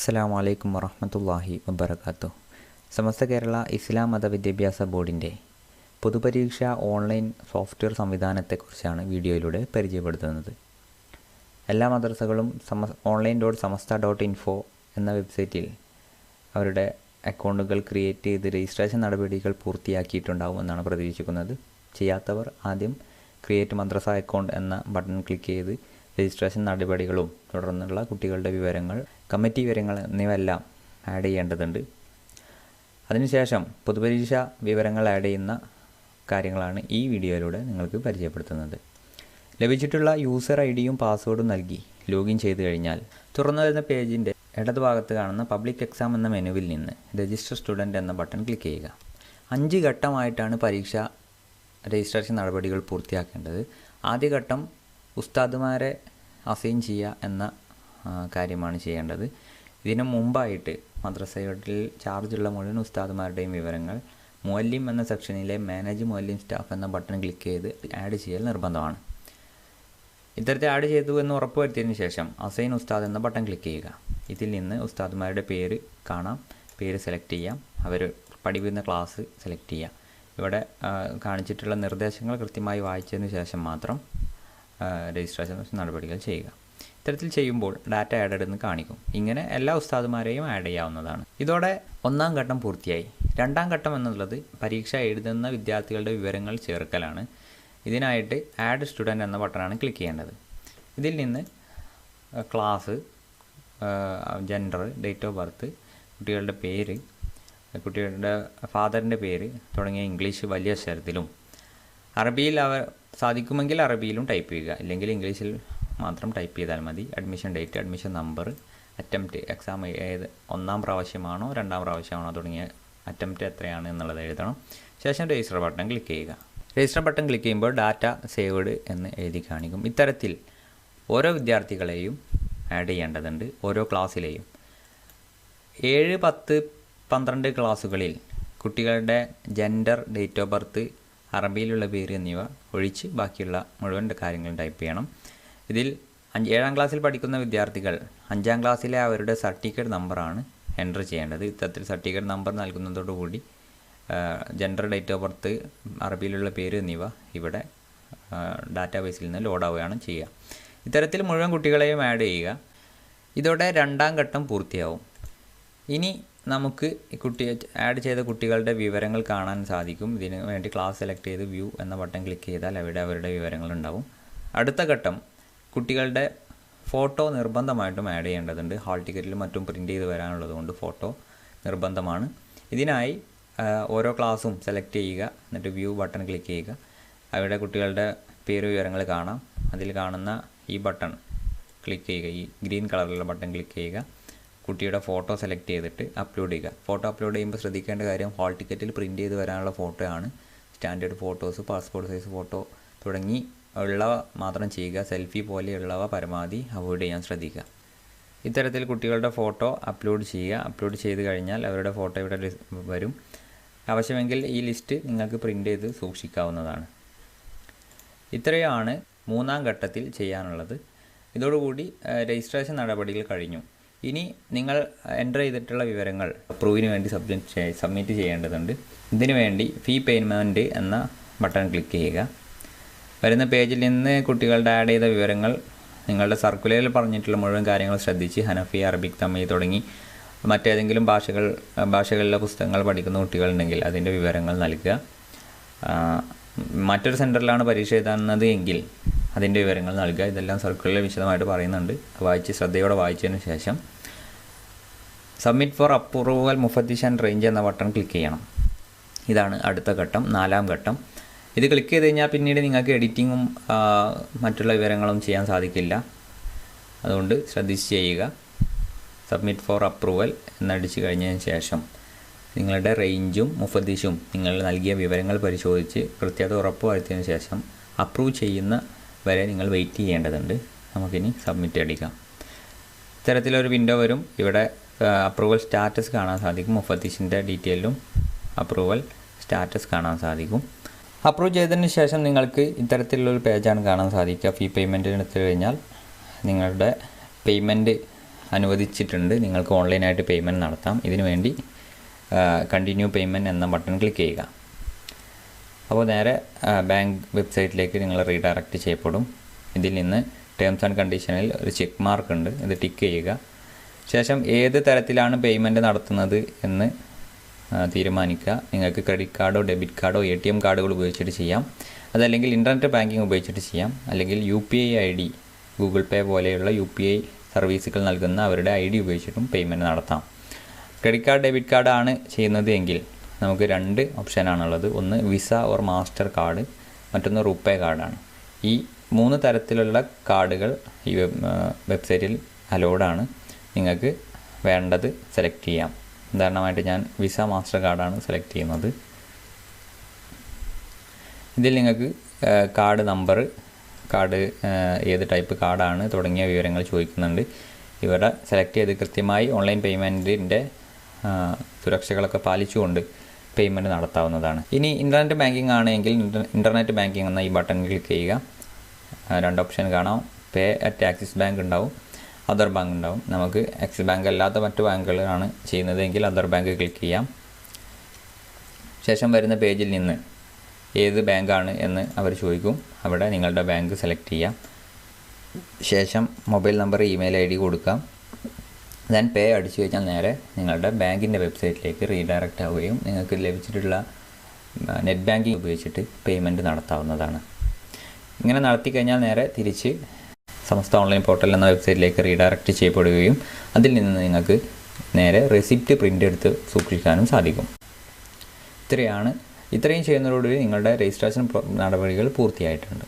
അസ്സലാമു വലൈക്കും വറഹ്മത്തുള്ളാഹി വബർക്കാത്തു സമസ്ത കേരള ഇസ്ലാം മത വിദ്യാഭ്യാസ ബോർഡിന്റെ പൊതുപരീക്ഷ ഓൺലൈൻ സോഫ്റ്റ്വെയർ സംവിധാനത്തെക്കുറിച്ചാണ് വീഡിയോയിലൂടെ പരിചയപ്പെടുത്തുന്നത്. എല്ലാ മദ്രസകളും സമ online dot Samastha dot info എന്ന വെബ്സൈറ്റിൽ അവരുടെ അക്കൗണ്ടുകൾ ക്രിയേറ്റ് ചെയ്ത് രജിസ്ട്രേഷൻ നടപടികൾ പൂർത്തിയാക്കിയിട്ടുണ്ടാവും എന്നാണ് പ്രതീക്ഷിക്കുന്നത്. ചെയ്യാത്തവർ ആദ്യം ക്രിയേറ്റ് മദ്രസ അക്കൗണ്ട് എന്ന ബട്ടൺ ക്ലിക്ക് ചെയ്ത് രജിസ്ട്രേഷൻ നടപടികളും തുടർന്നുള്ള കുട്ടികളുടെ വിവരങ്ങൾ കമ്മിറ്റി വിവരങ്ങൾ എന്നിവയെല്ലാം ആഡ് ചെയ്യേണ്ടതുണ്ട്. അതിനുശേഷം പൊതുപരീക്ഷ വിവരങ്ങൾ ആഡ് ചെയ്യുന്ന കാര്യങ്ങളാണ് ഈ വീഡിയോയിലൂടെ നിങ്ങൾക്ക് പരിചയപ്പെടുത്തുന്നത്. ലഭിച്ചിട്ടുള്ള യൂസർ ഐ ഡിയും പാസ്വേഡും നൽകി ലോഗിൻ ചെയ്തു കഴിഞ്ഞാൽ തുറന്നു വരുന്ന പേജിന്റെ ഇടതുഭാഗത്ത് കാണുന്ന പബ്ലിക് എക്സാം എന്ന മെനുവിൽ നിന്ന് രജിസ്റ്റർ സ്റ്റുഡന്റ് എന്ന ബട്ടൺ ക്ലിക്ക് ചെയ്യുക. അഞ്ച് ഘട്ടമായിട്ടാണ് പരീക്ഷ രജിസ്ട്രേഷൻ നടപടികൾ പൂർത്തിയാക്കേണ്ടത്. ആദ്യഘട്ടം ഉസ്താദുമാരെ അസൈൻ ചെയ്യുക എന്ന കാര്യമാണ് ചെയ്യേണ്ടത്. ഇതിനു മുമ്പായിട്ട് മദ്രസയോട്ടിൽ ചാർജുള്ള മുഴുവൻ ഉസ്താദുമാരുടെയും വിവരങ്ങൾ മുഅല്ലിം എന്ന സെക്ഷനിലെ മാനേജ് മുഅല്ലിം സ്റ്റാഫ് എന്ന ബട്ടൺ ക്ലിക്ക് ചെയ്ത് ആഡ് ചെയ്യൽ നിർബന്ധമാണ്. ഇത്തരത്തിൽ ആഡ് ചെയ്തു എന്ന് ഉറപ്പുവരുത്തിയതിന് ശേഷം അസൈൻ ഉസ്താദ് എന്ന ബട്ടൺ ക്ലിക്ക് ചെയ്യുക. ഇതിൽ നിന്ന് ഉസ്താദുമാരുടെ പേര് കാണാം. പേര് സെലക്ട് ചെയ്യാം. അവർ പഠിപ്പിക്കുന്ന ക്ലാസ് സെലക്ട് ചെയ്യാം. ഇവിടെ കാണിച്ചിട്ടുള്ള നിർദ്ദേശങ്ങൾ കൃത്യമായി വായിച്ചതിന് ശേഷം മാത്രം രജിസ്ട്രേഷൻ നടപടികൾ ചെയ്യുക. ഇത്തരത്തിൽ ചെയ്യുമ്പോൾ ഡാറ്റ ആഡഡ് എന്ന് കാണിക്കും. ഇങ്ങനെ എല്ലാ ഉസ്താദുമാരെയും ആഡ് ചെയ്യാവുന്നതാണ്. ഇതോടെ ഒന്നാം ഘട്ടം പൂർത്തിയായി. രണ്ടാം ഘട്ടം എന്നുള്ളത് പരീക്ഷ എഴുതുന്ന വിദ്യാർത്ഥികളുടെ വിവരങ്ങൾ ചേർക്കലാണ്. ഇതിനായിട്ട് ആഡ് സ്റ്റുഡന്റ് എന്ന ബട്ടണാണ് ക്ലിക്ക് ചെയ്യേണ്ടത്. ഇതിൽ നിന്ന് class gender date of birth കുട്ടികളുടെ പേര് കുട്ടികളുടെ ഫാദറിന്റെ പേര് തുടങ്ങിയ ഇംഗ്ലീഷ് വലിയ അക്ഷരത്തിലും അറബിയിൽ അവർ സാധിക്കുമെങ്കിൽ അറബിയിലും ടൈപ്പ് ചെയ്യുക. ഇല്ലെങ്കിൽ ഇംഗ്ലീഷിൽ മാത്രം ടൈപ്പ് ചെയ്താൽ മതി. Admission date admission number attempt exam ഏത് ഒന്നാം പ്രാവശ്യമാണോ രണ്ടാം പ്രാവശ്യമാണോ തുടങ്ങിയ അറ്റംപ്റ്റ് എത്രയാണ് എന്നുള്ളത് എഴുതണം. ശേഷം രജിസ്റ്റർ ബട്ടൺ ക്ലിക്ക് ചെയ്യുക. രജിസ്റ്റർ ബട്ടൺ ക്ലിക്ക് ചെയ്യുമ്പോൾ ഡാറ്റ സേവ്ഡ് എന്ന് എഴുതി കാണിക്കും. ഇത്തരത്തിൽ ഓരോ വിദ്യാർത്ഥികളെയും ആഡ് ചെയ്യേണ്ടതുണ്ട്. ഓരോ ക്ലാസ്സിലെയും ഏഴ് പത്ത് പന്ത്രണ്ട് ക്ലാസ്സുകളിൽ കുട്ടികളുടെ ജെൻഡർ ഡേറ്റ് ഓഫ് ബർത്ത് അറബിയിലുള്ള പേര് എന്നിവ ഒഴിച്ച് ബാക്കിയുള്ള മുഴുവൻ കാര്യങ്ങളും ടൈപ്പ് ചെയ്യണം. ഇതിൽ അഞ്ച് ഏഴാം ക്ലാസ്സിൽ പഠിക്കുന്ന വിദ്യാർത്ഥികൾ അഞ്ചാം ക്ലാസ്സിലെ അവരുടെ സർട്ടിഫിക്കറ്റ് നമ്പറാണ് എന്റർ ചെയ്യേണ്ടത്. ഇത്തരത്തിൽ സർട്ടിഫിക്കറ്റ് നമ്പർ നൽകുന്നതോടുകൂടി ജെൻഡർ ഡേറ്റ് ഓഫ് ബർത്ത് അറബിയിലുള്ള പേര് എന്നിവ ഇവിടെ ഡാറ്റാബേസിൽ നിന്ന് ലോഡ് ആവുകയാണ് ചെയ്യുക. ഇത്തരത്തിൽ മുഴുവൻ കുട്ടികളെയും ആഡ് ചെയ്യുക. ഇതോടെ രണ്ടാം ഘട്ടം പൂർത്തിയാവും. ഇനി നമുക്ക് കുട്ടി ആഡ് ചെയ്ത കുട്ടികളുടെ വിവരങ്ങൾ കാണാൻ സാധിക്കും. ഇതിന് വേണ്ടി ക്ലാസ് സെലക്ട് ചെയ്ത് വ്യൂ എന്ന ബട്ടൺ ക്ലിക്ക് ചെയ്താൽ അവിടെ അവരുടെ വിവരങ്ങൾ ഉണ്ടാവും. അടുത്ത ഘട്ടം കുട്ടികളുടെ ഫോട്ടോ നിർബന്ധമായിട്ടും ആഡ് ചെയ്യേണ്ടതുണ്ട്. ഹാൾ ടിക്കറ്റിലും മറ്റും പ്രിന്റ് ചെയ്ത് വരാനുള്ളതുകൊണ്ട് ഫോട്ടോ നിർബന്ധമാണ്. ഇതിനായി ഓരോ ക്ലാസ്സും സെലക്ട് ചെയ്യുക എന്നിട്ട് വ്യൂ ബട്ടൺ ക്ലിക്ക് ചെയ്യുക. അവിടെ കുട്ടികളുടെ പേര് വിവരങ്ങൾ കാണാം. അതിൽ കാണുന്ന ഈ ബട്ടൺ ക്ലിക്ക് ചെയ്യുക. ഈ ഗ്രീൻ കളറിലുള്ള ബട്ടൺ ക്ലിക്ക് ചെയ്യുക. കുട്ടിയുടെ ഫോട്ടോ സെലക്ട് ചെയ്തിട്ട് അപ്ലോഡ് ചെയ്യുക. ഫോട്ടോ അപ്ലോഡ് ചെയ്യുമ്പോൾ ശ്രദ്ധിക്കേണ്ട കാര്യം ഹാൾ ടിക്കറ്റിൽ പ്രിന്റ് ചെയ്ത് വരാനുള്ള ഫോട്ടോ ആണ്. Standard photos passport size photo തുടങ്ങി ഉള്ളവ മാത്രം ചെയ്യുക. സെൽഫി പോലെയുള്ളവ പരമാവധി അവോയ്ഡ് ചെയ്യാൻ ശ്രദ്ധിക്കുക. ഇത്തരത്തിൽ കുട്ടികളുടെ ഫോട്ടോ അപ്ലോഡ് ചെയ്യുക. അപ്ലോഡ് ചെയ്ത് കഴിഞ്ഞാൽ അവരുടെ ഫോട്ടോ ഇവിടെ വരും. ആവശ്യമെങ്കിൽ ഈ ലിസ്റ്റ് നിങ്ങൾക്ക് പ്രിന്റ് ചെയ്ത് സൂക്ഷിക്കാവുന്നതാണ്. ഇത്രയാണ് മൂന്നാം ഘട്ടത്തിൽ ചെയ്യാനുള്ളത്. ഇതോടുകൂടി രജിസ്ട്രേഷൻ നടപടികൾ കഴിഞ്ഞു. ഇനി നിങ്ങൾ എന്റർ ചെയ്തിട്ടുള്ള വിവരങ്ങൾ അപ്രൂവിന് വേണ്ടി സബ്മിറ്റ് സബ്മിറ്റ് ചെയ്യേണ്ടതുണ്ട്. ഇതിനു വേണ്ടി ഫീ പേയ്മെന്റ് എന്ന ബട്ടൺ ക്ലിക്ക് ചെയ്യുക. വരുന്ന പേജിൽ നിന്ന് കുട്ടികളുടെ ആഡ് ചെയ്ത വിവരങ്ങൾ നിങ്ങളുടെ സർക്കുലറിൽ പറഞ്ഞിട്ടുള്ള മുഴുവൻ കാര്യങ്ങൾ ശ്രദ്ധിച്ച് ഹനഫി അറബിക് തമിഴ് തുടങ്ങി മറ്റേതെങ്കിലും ഭാഷകൾ ഭാഷകളിലെ പുസ്തകങ്ങൾ പഠിക്കുന്ന കുട്ടികളുണ്ടെങ്കിൽ അതിന്റെ വിവരങ്ങൾ നൽകുക. മറ്റൊരു സെന്ററിലാണ് പരീക്ഷ എഴുതുന്നത് എങ്കിൽ അതിന്റെ വിവരങ്ങൾ നൽകുക. ഇതെല്ലാം സർക്കിളിൽ വിശദമായിട്ട് പറയുന്നുണ്ട്. വായിച്ച് ശ്രദ്ധയോടെ വായിച്ചതിന് ശേഷം സബ്മിറ്റ് ഫോർ അപ്രൂവൽ മുഫത്തിഷ് ആൻഡ് റേഞ്ച് എന്ന ബട്ടൺ ക്ലിക്ക് ചെയ്യണം. ഇതാണ് അടുത്ത ഘട്ടം നാലാം ഘട്ടം. ഇത് ക്ലിക്ക് ചെയ്ത് കഴിഞ്ഞാൽ പിന്നീട് നിങ്ങൾക്ക് എഡിറ്റിങ്ങും മറ്റുള്ള വിവരങ്ങളും ചെയ്യാൻ സാധിക്കില്ല. അതുകൊണ്ട് ശ്രദ്ധിച്ച് ചെയ്യുക. സബ്മിറ്റ് ഫോർ അപ്രൂവൽ എന്നടിച്ച് കഴിഞ്ഞതിന് ശേഷം നിങ്ങളുടെ റേഞ്ചും മുഫദ്ദീഷും നിങ്ങൾ നൽകിയ വിവരങ്ങൾ പരിശോധിച്ച് കൃത്യത ഉറപ്പുവരുത്തിയതിനു ശേഷം അപ്രൂവ് ചെയ്യുന്ന വരെ നിങ്ങൾ വെയിറ്റ് ചെയ്യേണ്ടതുണ്ട്. നമുക്കിനി സബ്മിറ്റ് അടിക്കാം. ഇത്തരത്തിലൊരു വിൻഡോ വരും. ഇവിടെ അപ്രൂവൽ സ്റ്റാറ്റസ് കാണാൻ സാധിക്കും. മുഫത്തീഷിന്റെ ഡീറ്റെയിലും അപ്രൂവൽ സ്റ്റാറ്റസ് കാണാൻ സാധിക്കും. അപ്രൂവ് ചെയ്തതിന് ശേഷം നിങ്ങൾക്ക് ഇത്തരത്തിലുള്ളൊരു പേജാണ് കാണാൻ സാധിക്കുക. ഫീ പേയ്മെന്റിന് എടുത്തു കഴിഞ്ഞാൽ നിങ്ങളുടെ പേയ്മെന്റ് അനുവദിച്ചിട്ടുണ്ട്. നിങ്ങൾക്ക് ഓൺലൈനായിട്ട് പേയ്മെന്റ് നടത്താം. ഇതിനുവേണ്ടി കണ്ടിന്യൂ പേയ്മെന്റ് എന്ന ബട്ടൺ ക്ലിക്ക് ചെയ്യുക. അപ്പോൾ നേരെ ബാങ്ക് വെബ്സൈറ്റിലേക്ക് നിങ്ങൾ റീഡയറക്റ്റ് ചെയ്യപ്പെടും. ഇതിൽ നിന്ന് ടേംസ് ആൻഡ് കണ്ടീഷനിൽ ഒരു ചെക്ക് മാർക്ക് ഉണ്ട്. ഇത് ടിക്ക് ചെയ്യുക. ശേഷം ഏത് തരത്തിലാണ് പേയ്മെന്റ് നടത്തുന്നത് എന്ന് തീരുമാനിക്കുക. നിങ്ങൾക്ക് ക്രെഡിറ്റ് കാർഡോ ഡെബിറ്റ് കാർഡോ എ ടി എം കാർഡുകൾ ഉപയോഗിച്ചിട്ട് ചെയ്യാം. അതല്ലെങ്കിൽ ഇന്റർനെറ്റ് ബാങ്കിങ് ഉപയോഗിച്ചിട്ട് ചെയ്യാം. അല്ലെങ്കിൽ U P I I D Google pay പോലെയുള്ള യു പി ഐ സർവീസുകൾ നൽകുന്ന അവരുടെ ഐ ഡി ഉപയോഗിച്ചിട്ടും പേയ്മെന്റ് നടത്താം. ക്രെഡിറ്റ് കാർഡ് ഡെബിറ്റ് കാർഡാണ് ചെയ്യുന്നത് എങ്കിൽ നമുക്ക് രണ്ട് ഓപ്ഷനാണുള്ളത് ഒന്ന് വിസ ഓർ മാസ്റ്റർ കാർഡ് മറ്റൊന്ന് റുപ്പേ കാർഡാണ് ഈ മൂന്ന് തരത്തിലുള്ള കാർഡുകൾ ഈ വെബ് വെബ്സൈറ്റിൽ അലോഡാണ് നിങ്ങൾക്ക് വേണ്ടത് സെലക്ട് ചെയ്യാം. ഉദാഹരണമായിട്ട് ഞാൻ വിസ മാസ്റ്റർ കാർഡാണ് സെലക്ട് ചെയ്യുന്നത്. ഇതിൽ നിങ്ങൾക്ക് കാർഡ് നമ്പർ കാർഡ് ഏത് ടൈപ്പ് കാർഡാണ് തുടങ്ങിയ വിവരങ്ങൾ ചോദിക്കുന്നുണ്ട്. ഇവിടെ സെലക്ട് ചെയ്ത് കൃത്യമായി ഓൺലൈൻ പേയ്മെന്റിന്റെ സുരക്ഷകളൊക്കെ പാലിച്ചുകൊണ്ട് പേയ്മെന്റ് നടത്താവുന്നതാണ്. ഇനി ഇന്റർനെറ്റ് ബാങ്കിങ് ആണെങ്കിൽ ഇന്റർനെറ്റ് ബാങ്കിങ് എന്ന ഈ ബട്ടൺ ക്ലിക്ക് ചെയ്യുക. രണ്ട് ഓപ്ഷൻ കാണാം. പേ അറ്റ് ആക്സിസ് ബാങ്ക് ഉണ്ടാവും. അതർ ബാങ്ക് ഉണ്ടാവും. നമുക്ക് ആക്സിസ് ബാങ്ക് അല്ലാത്ത മറ്റു ബാങ്കുകളാണ് ചെയ്യുന്നതെങ്കിൽ അതർ ബാങ്ക് ക്ലിക്ക് ചെയ്യാം. ശേഷം വരുന്ന പേജിൽ നിന്ന് ഏത് ബാങ്കാണ് എന്ന് അവർ ചോദിക്കും. അവിടെ നിങ്ങളുടെ ബാങ്ക് സെലക്ട് ചെയ്യാം. ശേഷം mobile number email I D കൊടുക്കാം. ദെൻ പേ അടിച്ചു കഴിഞ്ഞാൽ നേരെ നിങ്ങളുടെ ബാങ്കിന്റെ വെബ്സൈറ്റിലേക്ക് റീഡയറക്റ്റ് ആവുകയും നിങ്ങൾക്ക് ലഭിച്ചിട്ടുള്ള നെറ്റ് ബാങ്കിങ് ഉപയോഗിച്ചിട്ട് പേയ്മെന്റ് നടത്താവുന്നതാണ്. ഇങ്ങനെ നടത്തി കഴിഞ്ഞാൽ നേരെ തിരിച്ച് സമസ്ത ഓൺലൈൻ പോർട്ടൽ എന്ന വെബ്സൈറ്റിലേക്ക് റീഡയറക്റ്റ് ചെയ്യപ്പെടുകയും അതിൽ നിന്ന് നിങ്ങൾക്ക് നേരെ റെസിപ്റ്റ് പ്രിന്റ് എടുത്ത് സൂക്ഷിക്കാനും സാധിക്കും. ഇത്രയാണ്. ഇത്രയും ചെയ്യുന്നതോടുകൂടി നിങ്ങളുടെ രജിസ്ട്രേഷൻ നടപടികൾ പൂർത്തിയായിട്ടുണ്ട്.